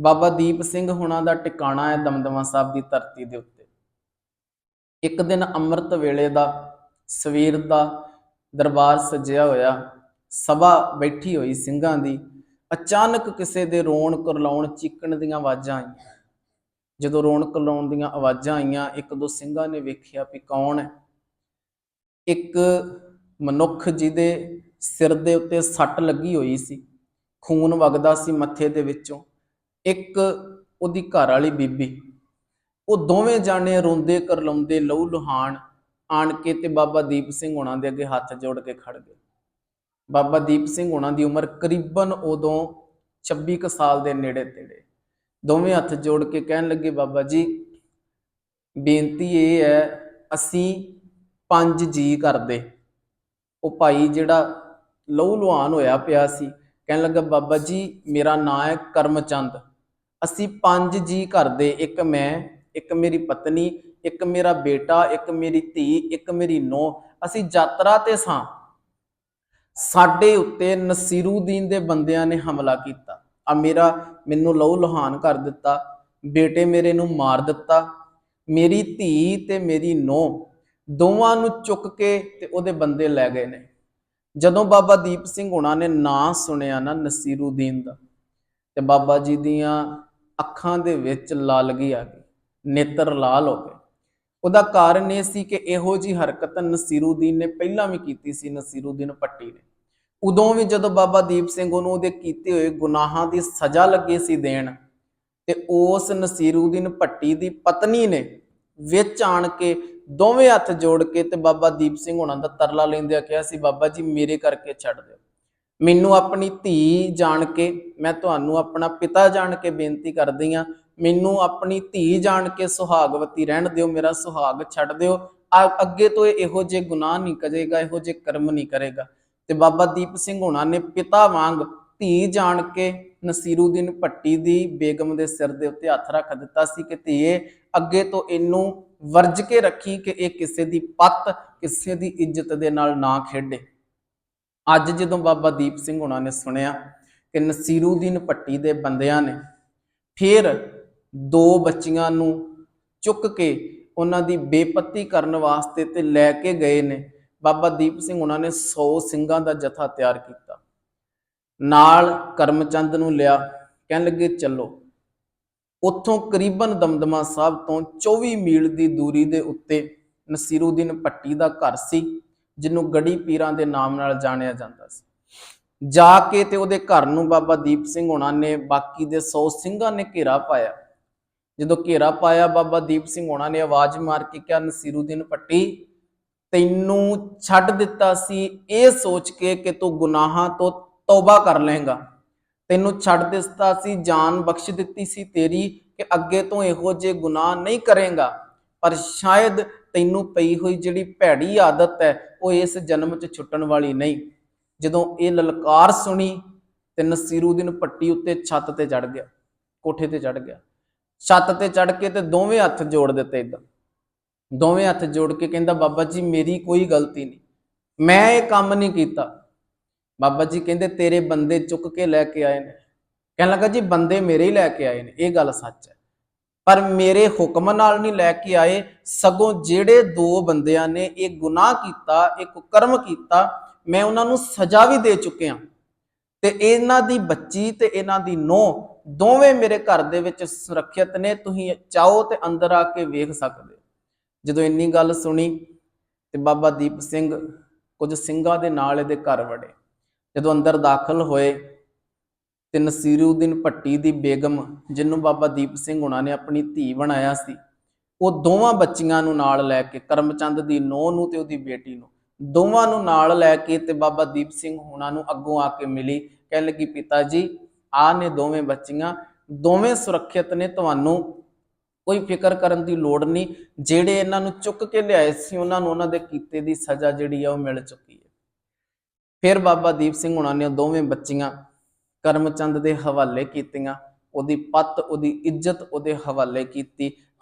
ਬਾਬਾ ਦੀਪ ਸਿੰਘ ਹੁਣਾਂ ਦਾ ਟਿਕਾਣਾ ਹੈ ਦਮਦਮਾ ਸਾਹਿਬ ਦੀ ਧਰਤੀ ਦੇ ਉੱਤੇ। ਇੱਕ ਦਿਨ ਅੰਮ੍ਰਿਤ ਵੇਲੇ ਦਾ, ਸਵੇਰ ਦਾ ਦਰਬਾਰ ਸਜਿਆ ਹੋਇਆ, ਸਭਾ ਬੈਠੀ ਹੋਈ ਸਿੰਘਾਂ ਦੀ, ਅਚਾਨਕ ਕਿਸੇ ਦੇ ਰੋਣ ਕਰਲਾਉਣ ਚੀਕਣ ਦੀਆਂ ਆਵਾਜ਼ਾਂ ਆਈਆਂ। ਜਦੋਂ ਰੋਣ ਕਰਲਾਉਣ ਦੀਆਂ ਆਵਾਜ਼ਾਂ ਆਈਆਂ, ਇੱਕ ਦੋ ਸਿੰਘਾਂ ਨੇ ਵੇਖਿਆ ਵੀ ਕੌਣ ਹੈ। ਇੱਕ ਮਨੁੱਖ ਜਿਹਦੇ ਸਿਰ ਦੇ ਉੱਤੇ ਸੱਟ ਲੱਗੀ ਹੋਈ ਸੀ, ਖੂਨ ਵਗਦਾ ਸੀ ਮੱਥੇ ਦੇ ਵਿੱਚੋਂ। ਇੱਕ ਉਹਦੀ ਘਰ ਵਾਲੀ ਬੀਬੀ। ਉਹ ਦੋਵੇਂ ਜਾਣੇ ਰੋਂਦੇ, ਕਰਲਾਉਂਦੇ, ਲਹੂ ਲੁਹਾਨ ਆਣ ਕੇ ਤੇ ਬਾਬਾ ਦੀਪ ਸਿੰਘ ਹੁਣਾਂ ਦੇ ਅੱਗੇ ਹੱਥ ਜੋੜ ਕੇ ਖੜ ਗਏ। ਬਾਬਾ ਦੀਪ ਸਿੰਘ ਹੁਣਾਂ ਦੀ ਉਮਰ ਕਰੀਬਨ ਉਦੋਂ 26 ਕੁ ਸਾਲ ਦੇ ਨੇੜੇ ਤੇੜੇ ਦੋਵੇਂ ਹੱਥ ਜੋੜ ਕੇ ਕਹਿਣ ਲੱਗੇ, ਬਾਬਾ ਜੀ, ਬੇਨਤੀ ਇਹ ਹੈ, ਅਸੀਂ ਪੰਜ ਜੀ ਕਰਦੇ। ਉਹ ਭਾਈ ਜਿਹੜਾ ਲਹੂ ਲੁਹਾਨ ਹੋਇਆ ਪਿਆ ਸੀ, ਕਹਿਣ ਲੱਗਾ, ਬਾਬਾ ਜੀ, ਮੇਰਾ ਨਾਂ ਹੈ ਕਰਮਚੰਦ। ਅਸੀਂ ਪੰਜ ਜੀ ਘਰ ਦੇ ਇੱਕ ਮੈਂ, ਇੱਕ ਮੇਰੀ ਪਤਨੀ, ਇੱਕ ਮੇਰਾ ਬੇਟਾ, ਇੱਕ ਮੇਰੀ ਧੀ, ਇੱਕ ਮੇਰੀ ਨੂੰਹ। ਅਸੀਂ ਯਾਤਰਾ ਤੇ ਸਾਂ। ਸਾਡੇ ਉੱਤੇ ਨਸੀਰੂਦੀਨ ਦੇ ਬੰਦਿਆਂ ਨੇ ਹਮਲਾ ਕੀਤਾ। ਆ ਮੇਰਾ ਮੈਨੂੰ ਲਹੂ ਲੁਹਾਨ ਕਰ ਦਿੱਤਾ। ਬੇਟੇ ਮੇਰੇ ਨੂੰ ਮਾਰ ਦਿੱਤਾ। ਮੇਰੀ ਧੀ ਤੇ ਮੇਰੀ ਨੂੰਹ ਦੋਵਾਂ ਨੂੰ ਚੁੱਕ ਕੇ ਤੇ ਉਹਦੇ ਬੰਦੇ ਲੈ ਗਏ ਨੇ। ਜਦੋਂ ਬਾਬਾ ਦੀਪ ਸਿੰਘ ਹੁਣਾਂ ਨੇ ਨਾਂ ਸੁਣਿਆ ਨਾ ਨਸੀਰੂਦੀਨ ਦਾ, ਤੇ ਬਾਬਾ ਜੀ ਦੀਆਂ ਅੱਖਾਂ ਦੇ ਵਿੱਚ ਲਾਲਗੀ ਆ ਗਈ, ਨੇਤਰ ਲਾਲ ਹੋ ਗਏ। ਉਹਦਾ ਕਾਰਨ ਇਹ ਸੀ ਕਿ ਇਹੋ ਜੀ ਹਰਕਤ ਨਸੀਰੂਦੀਨ ਨੇ ਪਹਿਲਾਂ ਵੀ ਕੀਤੀ ਸੀ, ਨਸੀਰੂਦੀਨ ਪੱਟੀ ਨੇ। ਉਦੋਂ ਵੀ ਜਦੋਂ ਬਾਬਾ ਦੀਪ ਸਿੰਘ ਉਹਨੂੰ ਉਹਦੇ ਕੀਤੇ ਹੋਏ ਗੁਨਾਹਾਂ ਦੀ ਸਜ਼ਾ ਲੱਗੀ ਸੀ ਦੇਣ, ਤੇ ਉਸ ਨਸੀਰੂਦੀਨ ਪੱਟੀ ਦੀ ਪਤਨੀ ਨੇ ਵਿੱਚ ਆਣ ਕੇ ਦੋਵੇਂ ਹੱਥ ਜੋੜ ਕੇ ਤੇ ਬਾਬਾ ਦੀਪ ਸਿੰਘ ਉਹਨਾਂ ਦਾ ਤਰਲਾ ਲੈਂਦਿਆਂ ਕਿਹਾ ਸੀ, ਬਾਬਾ ਜੀ ਮੇਰੇ ਕਰਕੇ ਛੱਡ ਦਿਓ। ਮੈਨੂੰ ਆਪਣੀ ਧੀ ਜਾਣ ਕੇ, ਮੈਂ ਤੁਹਾਨੂੰ ਆਪਣਾ ਪਿਤਾ ਜਾਣ ਕੇ ਬੇਨਤੀ ਕਰਦੀ ਆ ਮੈਨੂੰ ਆਪਣੀ ਧੀ ਜਾਣ ਕੇ ਸੁਹਾਗਵਤੀ ਰਹਿਣ ਦਿਓ, ਮੇਰਾ ਸੁਹਾਗ ਛੱਡ ਦਿਓ। ਅੱਗੇ ਤੋਂ ਇਹੋ ਜਿਹੇ ਗੁਨਾਹ ਨਹੀਂ ਕਰੇਗਾ, ਇਹੋ ਜਿਹੇ ਕਰਮ ਨਹੀਂ ਕਰੇਗਾ। ਤੇ ਬਾਬਾ ਦੀਪ ਸਿੰਘ ਹੋਣਾ ਨੇ ਪਿਤਾ ਵਾਂਗ ਧੀ ਜਾਣ ਕੇ ਨਸੀਰੂਦੀਨ ਭੱਟੀ ਦੀ ਬੇਗਮ ਦੇ ਸਿਰ ਦੇ ਉੱਤੇ ਹੱਥ ਰੱਖ ਦਿੱਤਾ ਸੀ ਕਿ ਧੀਏ, ਅੱਗੇ ਤੋਂ ਇਹਨੂੰ ਵਰਜ ਕੇ ਰੱਖੀ ਕਿ ਇਹ ਕਿਸੇ ਦੀ ਪੱਤ, ਕਿਸੇ ਦੀ ਇੱਜ਼ਤ ਦੇ ਨਾਲ ਨਾ ਖੇਡੇ। ਅੱਜ ਜਦੋਂ ਬਾਬਾ ਦੀਪ ਸਿੰਘ ਹੁਣਾਂ ਨੇ ਸੁਣਿਆ ਕਿ ਨਸੀਰੂਦੀਨ ਭੱਟੀ ਦੇ ਬੰਦਿਆਂ ਨੇ ਫਿਰ ਦੋ ਬੱਚੀਆਂ ਨੂੰ ਚੁੱਕ ਕੇ ਉਹਨਾਂ ਦੀ ਬੇਪੱਤੀ ਕਰਨ ਵਾਸਤੇ ਤੇ ਲੈ ਕੇ ਗਏ ਨੇ, ਬਾਬਾ ਦੀਪ ਸਿੰਘ ਉਹਨਾਂ ਨੇ 100 ਸਿੰਘਾਂ ਦਾ ਜਥਾ ਤਿਆਰ ਕੀਤਾ। ਨਾਲ ਕਰਮਚੰਦ ਨੂੰ ਲਿਆ, ਕਹਿਣ ਲੱਗੇ, ਚੱਲੋ। ਉੱਥੋਂ ਕਰੀਬਨ ਦਮਦਮਾ ਸਾਹਿਬ ਤੋਂ 24 ਮੀਲ ਦੀ ਦੂਰੀ ਦੇ ਉੱਤੇ ਨਸੀਰੂਦੀਨ ਭੱਟੀ ਦਾ ਘਰ ਸੀ। ਜਿਹਨੂੰ ਗੜੀ ਪੀਰਾਂ ਦੇ ਨਾਮ ਨਾਲ ਜਾਣਿਆ ਜਾਂਦਾ ਸੀ। ਜਾ ਕੇ ਤੇ ਉਹਦੇ ਘਰ ਨੂੰ ਬਾਬਾ ਦੀਪ ਸਿੰਘ ਹੁਣਾਂ ਨੇ ਬਾਕੀ ਦੇ 100 ਸਿੰਘਾਂ ਨੇ ਘੇਰਾ ਪਾਇਆ। ਜਦੋਂ ਘੇਰਾ ਪਾਇਆ, ਬਾਬਾ ਦੀਪ ਸਿੰਘ ਹੁਣਾਂ ਨੇ ਆਵਾਜ਼ ਮਾਰ ਕੇ ਕਿਹਾ, ਨਸੀਰੂਦੀਨ ਭੱਟੀ, ਤੈਨੂੰ ਛੱਡ ਦਿੱਤਾ ਸੀ। ਇਹ ਸੋਚ ਕੇ ਕਿ ਤੂੰ ਗੁਨਾਹਾਂ ਤੋਂ ਤੌਬਾ ਕਰ ਲਏਗਾ। ਤੈਨੂੰ ਛੱਡ ਦਿੱਤਾ ਸੀ, ਜਾਨ ਬਖਸ਼ ਦਿੱਤੀ ਸੀ ਤੇਰੀ ਕਿ ਅੱਗੇ ਤੋਂ ਇਹੋ ਜਿਹੇ ਗੁਨਾਹ ਨਹੀਂ ਕਰੇਗਾ। ਪਰ ਸ਼ਾਇਦ ਤੈਨੂੰ ਪਈ ਹੋਈ ਜਿਹੜੀ ਭੈੜੀ ਆਦਤ ਹੈ, ਉਹ ਇਸ ਜਨਮ 'ਚ ਛੁੱਟਣ ਵਾਲੀ ਨਹੀਂ। ਜਦੋਂ ਇਹ ਲਲਕਾਰ ਸੁਣੀ ਤੇ ਨਸੀਰੂਦੀਨ ਪੱਟੀ ਉੱਤੇ ਛੱਤ ਤੇ ਚੜ ਗਿਆ, ਕੋਠੇ ਤੇ ਚੜ ਗਿਆ। ਛੱਤ ਤੇ ਚੜ ਕੇ ਤੇ ਦੋਵੇਂ ਹੱਥ ਜੋੜ ਦਿੱਤੇ ਇਦਾਂ ਦੋਵੇਂ ਹੱਥ ਜੋੜ ਕੇ ਕਹਿੰਦਾ, ਬਾਬਾ ਜੀ, ਮੇਰੀ ਕੋਈ ਗਲਤੀ ਨਹੀਂ। ਮੈਂ ਇਹ ਕੰਮ ਨਹੀਂ ਕੀਤਾ। ਬਾਬਾ ਜੀ ਕਹਿੰਦੇ, ਤੇਰੇ ਬੰਦੇ ਚੁੱਕ ਕੇ ਲੈ ਕੇ ਆਏ ਨੇ। ਕਹਿਣ ਲੱਗਾ, ਜੀ, ਬੰਦੇ ਮੇਰੇ ਹੀ ਲੈ ਕੇ ਆਏ ਨੇ। ਇਹ ਗੱਲ ਸੱਚ ਹੈ। ਪਰ ਮੇਰੇ ਹੁਕਮ ਨਾਲ ਨਹੀਂ ਲੈ ਕੇ ਆਏ। ਸਗੋਂ ਜਿਹੜੇ ਦੋ ਬੰਦਿਆਂ ਨੇ ਇਹ ਗੁਨਾਹ ਕੀਤਾ, ਇਹ ਕੁਕਰਮ ਕੀਤਾ, ਮੈਂ ਉਹਨਾਂ ਨੂੰ ਸਜ਼ਾ ਵੀ ਦੇ ਚੁੱਕਿਆ। ਤੇ ਇਹਨਾਂ ਦੀ ਬੱਚੀ ਤੇ ਇਹਨਾਂ ਦੀ ਨੂੰਹ ਦੋਵੇਂ ਮੇਰੇ ਘਰ ਦੇ ਵਿੱਚ ਸੁਰੱਖਿਅਤ ਨੇ। ਤੁਸੀਂ ਚਾਹੋ ਤੇ ਅੰਦਰ ਆ ਕੇ ਵੇਖ ਸਕਦੇ ਜਦੋਂ ਇੰਨੀ ਗੱਲ ਸੁਣੀ ਤੇ ਬਾਬਾ ਦੀਪ ਸਿੰਘ ਕੁਝ ਸਿੰਘਾਂ ਦੇ ਨਾਲ ਇਹਦੇ ਘਰ ਵੜੇ। ਜਦੋਂ ਅੰਦਰ ਦਾਖਲ ਹੋਏ ਤੇ ਨਸੀਰੂਦੀਨ ਭੱਟੀ ਦੀ ਬੇਗਮ ਜਿਹਨੂੰ ਬਾਬਾ ਦੀਪ ਸਿੰਘ ਹੁਣਾਂ ਨੇ ਆਪਣੀ ਧੀ ਬਣਾਇਆ ਸੀ, ਉਹ ਦੋਵਾਂ ਬੱਚੀਆਂ ਨੂੰ ਨਾਲ ਲੈ ਕੇ, ਕਰਮਚੰਦ ਦੀ ਨੋਹ ਨੂੰ ਤੇ ਉਹਦੀ ਬੇਟੀ ਨੂੰ, ਦੋਵਾਂ ਨੂੰ ਨਾਲ ਲੈ ਕੇ ਤੇ ਬਾਬਾ ਦੀਪ ਸਿੰਘ ਹੁਣਾਂ ਨੂੰ ਅੱਗੋਂ ਆ ਕੇ ਮਿਲੀ, ਕਹਿਣ ਲੱਗੀ, ਪਿਤਾ ਜੀ ਆ ਨੇ ਦੋਵੇਂ ਬੱਚੀਆਂ, ਦੋਵੇਂ ਸੁਰੱਖਿਅਤ ਨੇ, ਤੁਹਾਨੂੰ ਕੋਈ ਫਿਕਰ ਕਰਨ ਦੀ ਲੋੜ ਨਹੀਂ, ਜਿਹੜੇ ਇਹਨਾਂ ਨੂੰ ਚੁੱਕ ਕੇ ਲਿਆਏ ਸੀ, ਉਹਨਾਂ ਨੂੰ ਉਹਨਾਂ ਦੇ ਕੀਤੇ ਦੀ ਸਜ਼ਾ ਜਿਹੜੀ ਆ ਉਹ ਮਿਲ ਚੁੱਕੀ ਹੈ। ਫਿਰ ਬਾਬਾ ਦੀਪ ਸਿੰਘ ਹੁਣਾਂ ਨੇ ਦੋਵੇਂ ਬੱਚੀਆਂ ਕਰਮਚੰਦ ਦੇ ਹਵਾਲੇ ਕੀਤੀਆਂ ਉਹਦੀ ਪਤ ਉਹਦੀ ਇੱਜ਼ਤ ਉਹਦੇ ਹਵਾਲੇ ਕੀਤੀ।